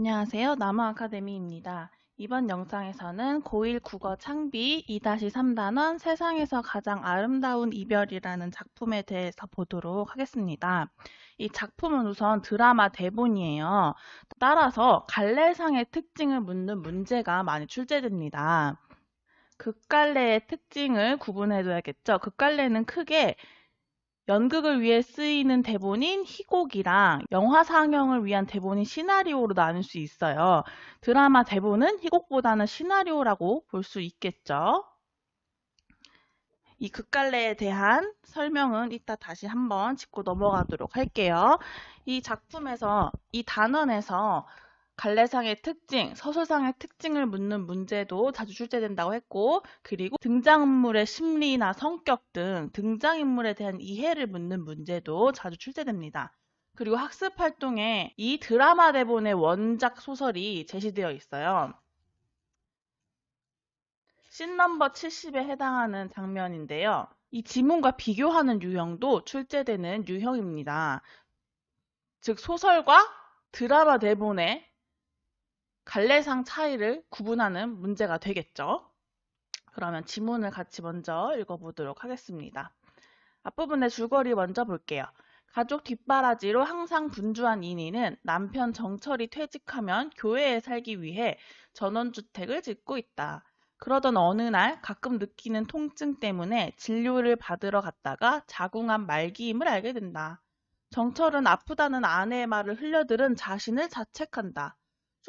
안녕하세요. 나무 아카데미입니다. 이번 영상에서는 고1 국어 창비 2-3단원 세상에서 가장 아름다운 이별이라는 작품에 대해서 보도록 하겠습니다. 이 작품은 우선 드라마 대본이에요. 따라서 갈래상의 특징을 묻는 문제가 많이 출제됩니다. 극갈래의 특징을 구분해둬야겠죠. 극갈래는 크게 연극을 위해 쓰이는 대본인 희곡이랑 영화 상영을 위한 대본인 시나리오로 나눌 수 있어요. 드라마 대본은 희곡보다는 시나리오라고 볼 수 있겠죠. 이 극갈래에 대한 설명은 이따 다시 한번 짚고 넘어가도록 할게요. 이 작품에서 이 단원에서 갈래상의 특징, 서술상의 특징을 묻는 문제도 자주 출제된다고 했고 그리고 등장인물의 심리나 성격 등 등장인물에 대한 이해를 묻는 문제도 자주 출제됩니다. 그리고 학습 활동에 이 드라마 대본의 원작 소설이 제시되어 있어요. 씬 넘버 70에 해당하는 장면인데요. 이 지문과 비교하는 유형도 출제되는 유형입니다. 즉 소설과 드라마 대본의 갈래상 차이를 구분하는 문제가 되겠죠. 그러면 지문을 같이 먼저 읽어보도록 하겠습니다. 앞부분의 줄거리 먼저 볼게요. 가족 뒷바라지로 항상 분주한 이니는 남편 정철이 퇴직하면 교회에 살기 위해 전원주택을 짓고 있다. 그러던 어느 날 가끔 느끼는 통증 때문에 진료를 받으러 갔다가 자궁암 말기임을 알게 된다. 정철은 아프다는 아내의 말을 흘려들은 자신을 자책한다.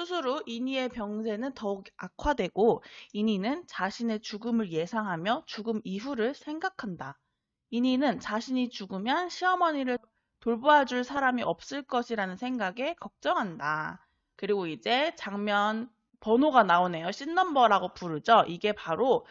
수술 후 이니의 병세는 더욱 악화되고 이니는 자신의 죽음을 예상하며 죽음 이후를 생각한다. 이니는 자신이 죽으면 시어머니를 돌보아 줄 사람이 없을 것이라는 생각에 걱정한다. 그리고 이제 장면 번호가 나오네요. 씬넘버라고 부르죠. 이게 바로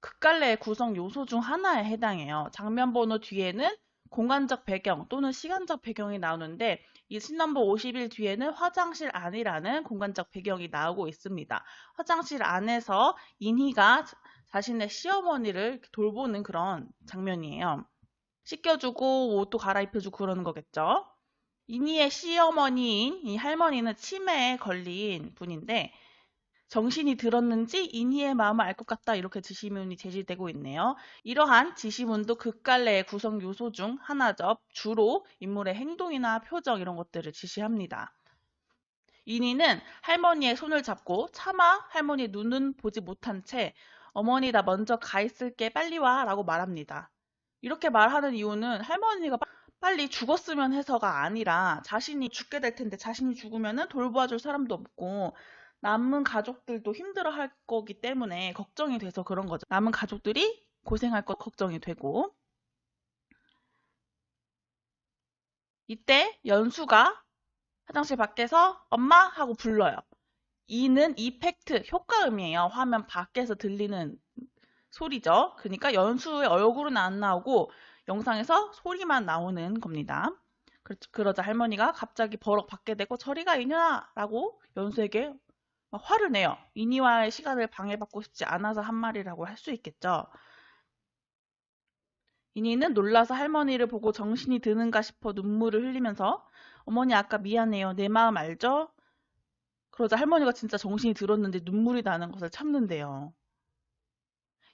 극갈래의 구성 요소 중 하나에 해당해요. 장면 번호 뒤에는 공간적 배경 또는 시간적 배경이 나오는데 이 신넘버 50일 뒤에는 화장실 안이라는 공간적 배경이 나오고 있습니다. 화장실 안에서 인희가 자신의 시어머니를 돌보는 그런 장면이에요. 씻겨주고 옷도 갈아입혀주고 그러는 거겠죠. 인희의 시어머니인 이 할머니는 치매에 걸린 분인데 정신이 들었는지 인희의 마음을 알 것 같다 이렇게 지시문이 제시되고 있네요. 이러한 지시문도 극갈래의 구성 요소 중 하나죠. 주로 인물의 행동이나 표정 이런 것들을 지시합니다. 인희는 할머니의 손을 잡고 차마 할머니 눈은 보지 못한 채 어머니 나 먼저 가 있을게 빨리 와 라고 말합니다. 이렇게 말하는 이유는 할머니가 빨리 죽었으면 해서가 아니라 자신이 죽게 될 텐데 자신이 죽으면 돌봐줄 사람도 없고 남은 가족들도 힘들어 할 거기 때문에 걱정이 돼서 그런 거죠. 남은 가족들이 고생할 것 걱정이 되고 이때 연수가 화장실 밖에서 엄마 하고 불러요. 이는 이펙트 효과음이에요. 화면 밖에서 들리는 소리죠. 그러니까 연수의 얼굴은 안 나오고 영상에서 소리만 나오는 겁니다. 그러자 할머니가 갑자기 버럭 받게 되고 저리가 이년아 라고 연수에게 화를 내요. 이니와의 시간을 방해받고 싶지 않아서 한 말이라고 할 수 있겠죠. 이니는 놀라서 할머니를 보고 정신이 드는가 싶어 눈물을 흘리면서 어머니 아까 미안해요. 내 마음 알죠? 그러자 할머니가 진짜 정신이 들었는데 눈물이 나는 것을 참는데요.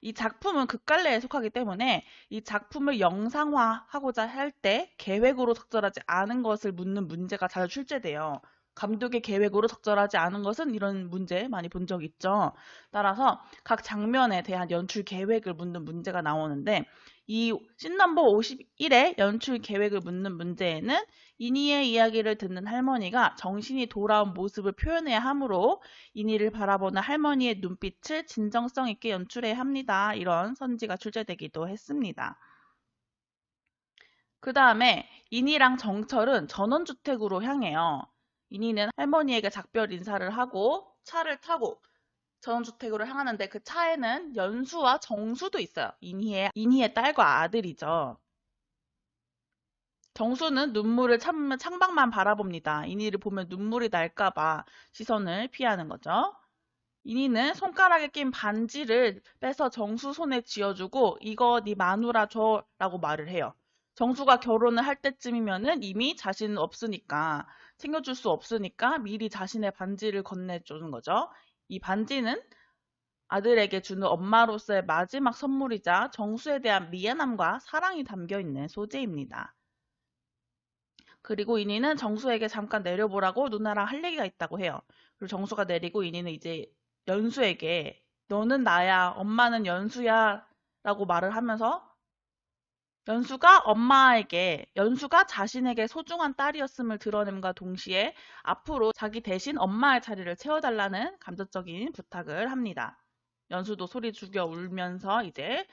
이 작품은 극갈래에 속하기 때문에 이 작품을 영상화하고자 할 때 계획으로 적절하지 않은 것을 묻는 문제가 자주 출제돼요. 감독의 계획으로 적절하지 않은 것은 이런 문제 많이 본 적 있죠. 따라서 각 장면에 대한 연출 계획을 묻는 문제가 나오는데 이 씬넘버 51의 연출 계획을 묻는 문제에는 이니의 이야기를 듣는 할머니가 정신이 돌아온 모습을 표현해야 하므로 이니를 바라보는 할머니의 눈빛을 진정성 있게 연출해야 합니다. 이런 선지가 출제되기도 했습니다. 그 다음에 이니랑 정철은 전원주택으로 향해요. 이니는 할머니에게 작별 인사를 하고 차를 타고 전원주택으로 향하는데 그 차에는 연수와 정수도 있어요. 인희의, 인희의 딸과 아들이죠. 정수는 눈물을 참으면 창밖만 바라봅니다. 인희를 보면 눈물이 날까봐 시선을 피하는 거죠. 인희는 손가락에 낀 반지를 빼서 정수 손에 쥐어주고 이거 네 마누라 줘라고 말을 해요. 정수가 결혼을 할 때쯤이면은 이미 자신은 없으니까 챙겨줄 수 없으니까 미리 자신의 반지를 건네주는 거죠. 이 반지는 아들에게 주는 엄마로서의 마지막 선물이자 정수에 대한 미안함과 사랑이 담겨 있는 소재입니다. 그리고 이니는 정수에게 잠깐 내려보라고 누나랑 할 얘기가 있다고 해요. 그리고 정수가 내리고 이니는 이제 연수에게 너는 나야, 엄마는 연수야 라고 말을 하면서 연수가 엄마에게, 연수가 자신에게 소중한 딸이었음을 드러냄과 동시에 앞으로 자기 대신 엄마의 자리를 채워달라는 감정적인 부탁을 합니다. 연수도 소리 죽여 울면서 이제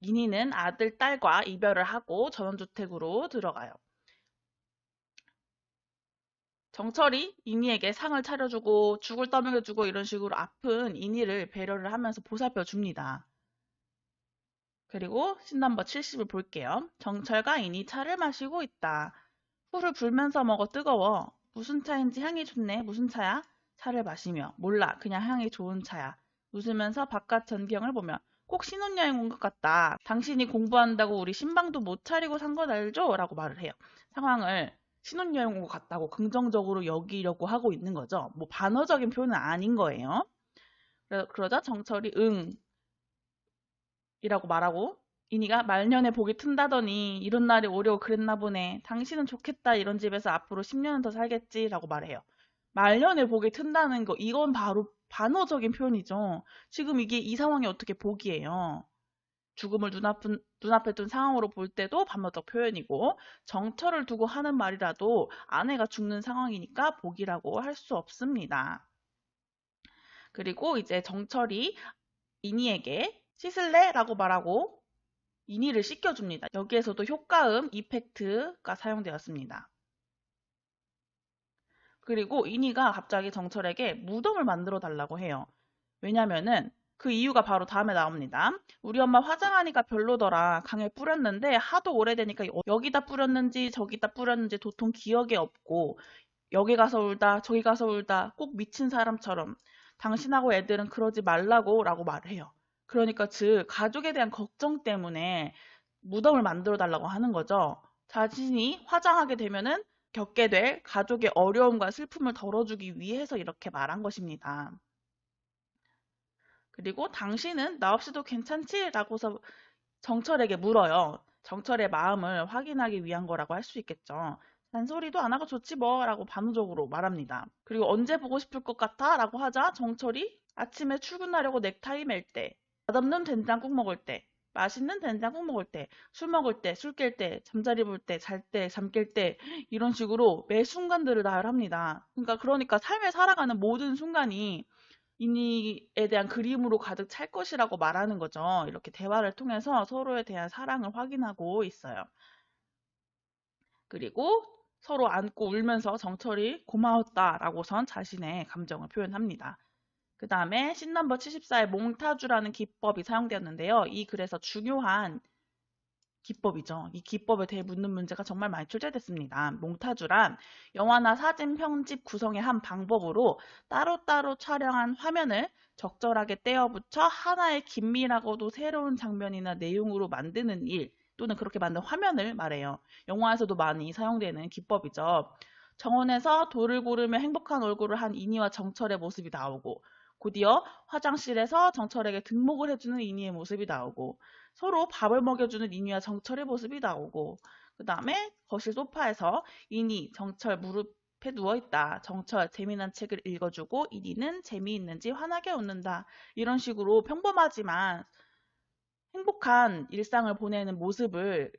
이니는 아들, 딸과 이별을 하고 전원주택으로 들어가요. 정철이 이니에게 상을 차려주고 죽을 떠먹여주고 이런 식으로 아픈 이니를 배려를 하면서 보살펴 줍니다. 그리고 신 넘버 70을 볼게요. 정철과 이니 차를 마시고 있다. 후를 불면서 먹어 뜨거워. 무슨 차인지 향이 좋네. 무슨 차야? 차를 마시며 몰라. 그냥 향이 좋은 차야. 웃으면서 바깥 전경을 보며 꼭 신혼여행 온 것 같다. 당신이 공부한다고 우리 신방도 못 차리고 산 건 알죠? 라고 말을 해요. 상황을 신혼여행 온 것 같다고 긍정적으로 여기려고 하고 있는 거죠. 뭐 반어적인 표현은 아닌 거예요. 그러자 정철이 응 이라고 말하고 이니가 말년에 복이 튼다더니 이런 날이 오려고 그랬나 보네. 당신은 좋겠다 이런 집에서 앞으로 10년은 더 살겠지 라고 말해요. 말년에 복이 튼다는 거 이건 바로 반어적인 표현이죠. 지금 이게 이 상황이 어떻게 복이에요. 죽음을 눈앞은, 눈앞에 둔 상황으로 볼 때도 반어적 표현이고 정처를 두고 하는 말이라도 아내가 죽는 상황이니까 복이라고 할 수 없습니다. 그리고 이제 정철이 이니에게 씻을래? 라고 말하고 이니를 씻겨줍니다. 여기에서도 효과음 이펙트가 사용되었습니다. 그리고 이니가 갑자기 정철에게 무덤을 만들어 달라고 해요. 왜냐면은 그 이유가 바로 다음에 나옵니다. 우리 엄마 화장하니까 별로더라. 강에 뿌렸는데 하도 오래되니까 여기다 뿌렸는지 저기다 뿌렸는지 도통 기억에 없고 여기 가서 울다 저기 가서 울다 꼭 미친 사람처럼 당신하고 애들은 그러지 말라고 라고 말을 해요. 그러니까 즉 가족에 대한 걱정 때문에 무덤을 만들어 달라고 하는 거죠. 자신이 화장하게 되면은 겪게 될 가족의 어려움과 슬픔을 덜어주기 위해서 이렇게 말한 것입니다. 그리고 당신은 나 없이도 괜찮지? 라고서 정철에게 물어요. 정철의 마음을 확인하기 위한 거라고 할 수 있겠죠. 잔소리도 안 하고 좋지 뭐 라고 반응적으로 말합니다. 그리고 언제 보고 싶을 것 같아? 라고 하자 정철이 아침에 출근하려고 넥타이 맬 때, 맛없는 된장국 먹을 때, 맛있는 된장국 먹을 때, 술 먹을 때, 술 깰 때, 잠자리 볼 때, 잘 때, 잠 깰 때 이런 식으로 매 순간들을 나열합니다. 그러니까 그러니까 삶을 살아가는 모든 순간이 이니에 대한 그림으로 가득 찰 것이라고 말하는 거죠. 이렇게 대화를 통해서 서로에 대한 사랑을 확인하고 있어요. 그리고 서로 안고 울면서 정철이 고마웠다라고선 자신의 감정을 표현합니다. 그 다음에 씬넘버 74의 몽타주라는 기법이 사용되었는데요. 이 글에서 중요한 기법이죠. 이 기법에 대해 묻는 문제가 정말 많이 출제됐습니다. 몽타주란 영화나 사진 편집 구성의 한 방법으로 따로따로 촬영한 화면을 적절하게 떼어붙여 하나의 긴밀하고도 새로운 장면이나 내용으로 만드는 일 또는 그렇게 만든 화면을 말해요. 영화에서도 많이 사용되는 기법이죠. 정원에서 돌을 고르며 행복한 얼굴을 한 이니와 정철의 모습이 나오고 곧이어 화장실에서 정철에게 등목을 해주는 이니의 모습이 나오고 서로 밥을 먹여주는 이니와 정철의 모습이 나오고 그 다음에 거실 소파에서 이니, 정철 무릎에 누워있다. 정철 재미난 책을 읽어주고 이니는 재미있는지 환하게 웃는다. 이런 식으로 평범하지만 행복한 일상을 보내는 모습을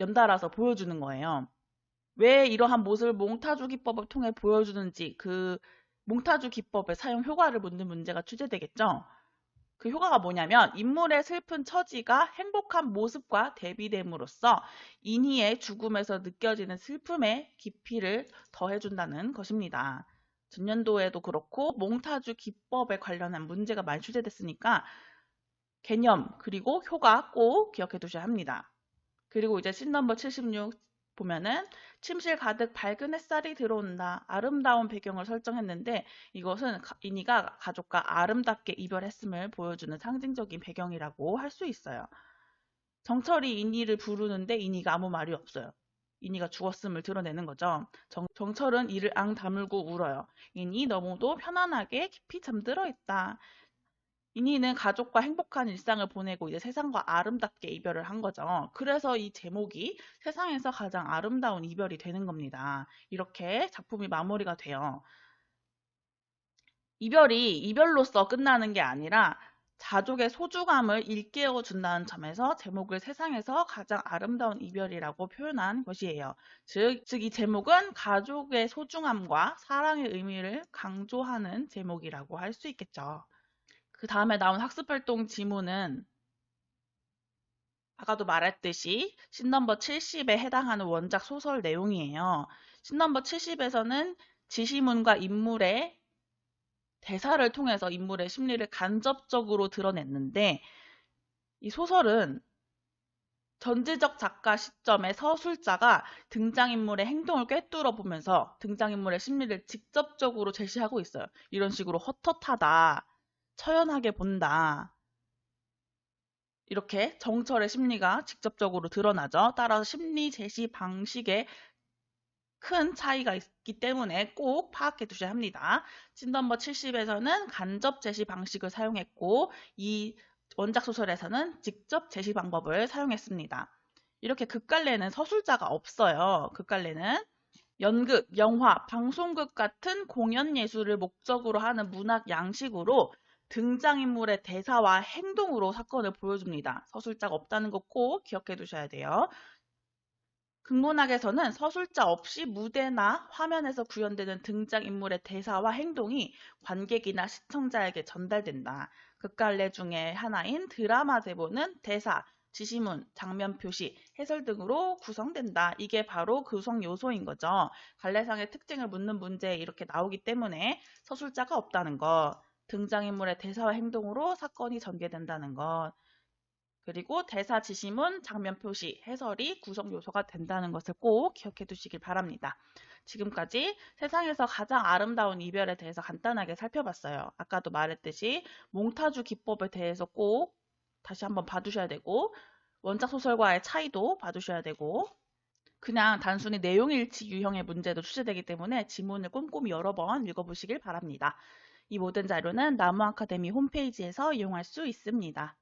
연달아서 보여주는 거예요. 왜 이러한 모습을 몽타주 기법을 통해 보여주는지 그 몽타주 기법의 사용 효과를 묻는 문제가 출제되겠죠. 그 효과가 뭐냐면 인물의 슬픈 처지가 행복한 모습과 대비됨으로써 인희의 죽음에서 느껴지는 슬픔의 깊이를 더해준다는 것입니다. 전년도에도 그렇고 몽타주 기법에 관련한 문제가 많이 출제됐으니까 개념 그리고 효과 꼭 기억해 두셔야 합니다. 그리고 이제 씬 넘버 76 보면은 침실 가득 밝은 햇살이 들어온다. 아름다운 배경을 설정했는데 이것은 이니가 가족과 아름답게 이별했음을 보여주는 상징적인 배경이라고 할 수 있어요. 정철이 인이를 부르는데 인이가 아무 말이 없어요. 인이가 죽었음을 드러내는 거죠. 정, 정철은 이를 앙 다물고 울어요. 인이 너무도 편안하게 깊이 잠들어 있다. 인이는 가족과 행복한 일상을 보내고 이제 세상과 아름답게 이별을 한 거죠. 그래서 이 제목이 세상에서 가장 아름다운 이별이 되는 겁니다. 이렇게 작품이 마무리가 돼요. 이별이 이별로서 끝나는 게 아니라 가족의 소중함을 일깨워 준다는 점에서 제목을 세상에서 가장 아름다운 이별이라고 표현한 것이에요. 즉, 즉 이 제목은 가족의 소중함과 사랑의 의미를 강조하는 제목이라고 할 수 있겠죠. 그 다음에 나온 학습활동 지문은 아까도 말했듯이 신넘버 70에 해당하는 원작 소설 내용이에요. 신넘버 70에서는 지시문과 인물의 대사를 통해서 인물의 심리를 간접적으로 드러냈는데 이 소설은 전지적 작가 시점의 서술자가 등장인물의 행동을 꿰뚫어 보면서 등장인물의 심리를 직접적으로 제시하고 있어요. 이런 식으로 헛헛하다, 처연하게 본다. 이렇게 정철의 심리가 직접적으로 드러나죠. 따라서 심리 제시 방식에 큰 차이가 있기 때문에 꼭 파악해 두셔야 합니다. 찐넘버 70에서는 간접 제시 방식을 사용했고 이 원작 소설에서는 직접 제시 방법을 사용했습니다. 이렇게 극갈래는 서술자가 없어요. 극갈래는 연극, 영화, 방송극 같은 공연 예술을 목적으로 하는 문학 양식으로 등장인물의 대사와 행동으로 사건을 보여줍니다. 서술자가 없다는 거꼭 기억해 두셔야 돼요. 극문학에서는 서술자 없이 무대나 화면에서 구현되는 등장인물의 대사와 행동이 관객이나 시청자에게 전달된다. 극갈래 중에 하나인 드라마 제본은 대사, 지시문, 장면 표시, 해설 등으로 구성된다. 이게 바로 구성 요소인 거죠. 갈래상의 특징을 묻는 문제에 이렇게 나오기 때문에 서술자가 없다는 것, 등장인물의 대사와 행동으로 사건이 전개된다는 것, 그리고 대사 지시문, 장면 표시, 해설이 구성 요소가 된다는 것을 꼭 기억해 두시길 바랍니다. 지금까지 세상에서 가장 아름다운 이별에 대해서 간단하게 살펴봤어요. 아까도 말했듯이 몽타주 기법에 대해서 꼭 다시 한번 봐두셔야 되고 원작 소설과의 차이도 봐두셔야 되고 그냥 단순히 내용 일치 유형의 문제도 출제되기 때문에 지문을 꼼꼼히 여러 번 읽어보시길 바랍니다. 이 모든 자료는 나무 아카데미 홈페이지에서 이용할 수 있습니다.